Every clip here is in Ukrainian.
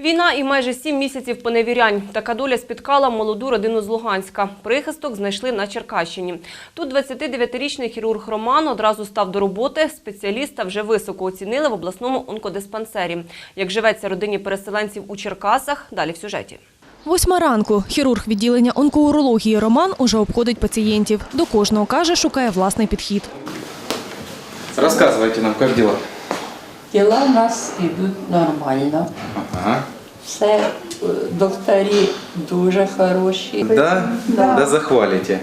Війна і майже сім місяців поневірянь. Така доля спіткала молоду родину з Луганська. Прихисток знайшли на Черкащині. Тут 29-річний хірург Роман одразу став до роботи. Спеціаліста вже високо оцінили в обласному онкодиспансері. Як живеться родині переселенців у Черкасах, далі в сюжеті. Восьма ранку. Хірург відділення онкоурології Роман уже обходить пацієнтів. До кожного, каже, шукає власний підхід. Рассказывайте нам, как дела? Діла в нас йдуть нормально. Ага. Все, е, докторі дуже хороші. Да? Да, захвалите.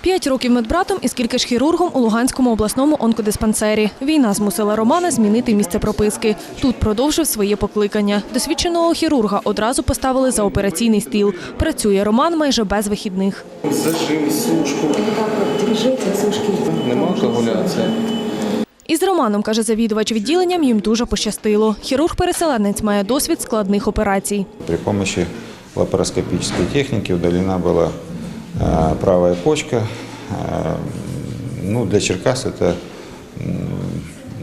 П'ять років медбратом і скільки ж хірургом у Луганському обласному онкодиспансері. Війна змусила Романа змінити місце прописки. Тут продовжив своє покликання. Досвідченого хірурга одразу поставили за операційний стіл. Працює Роман майже без вихідних. Зажим, сушку. Нема коагуляції. Із Романом, каже завідувач відділенням, їм дуже пощастило. Хірург-переселенець має досвід складних операцій. При помощи лапароскопической техники удалена была э, правая почка. Э, Ну, для Черкас это м,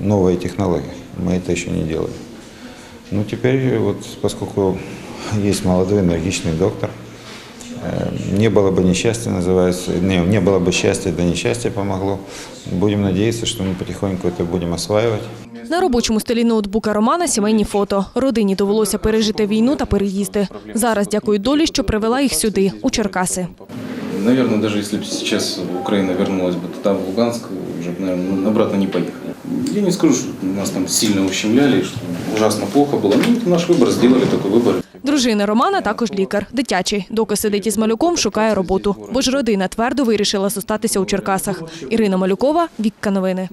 новая технология. Мы это еще не делали. Ну, теперь вот, поскольку есть молодой энергичный доктор, э, не было бы несчастья, называется, не, не было бы счастья, да несчастье помогло. Будем надеяться, что мы потихоньку это будем осваивать. На робочому столі ноутбука Романа сімейні фото. Родині довелося пережити війну та переїзди. Зараз дякують долі, що привела їх сюди, у Черкаси. Наверное, даже если бы сейчас Украина вернулась бы туда, в Луганск, уже, наверное, обратно не поехали. Я не скажу, что нас там сильно ущемляли, что ужасно плохо было. Ну, это наш выбор, сделали такой выбор. Дружина Романа також лікар, дитячий. Доки сидить із малюком, шукає роботу. Бо ж родина твердо вирішила зостатися у Черкасах. Ірина Малюкова, Вікка Новини.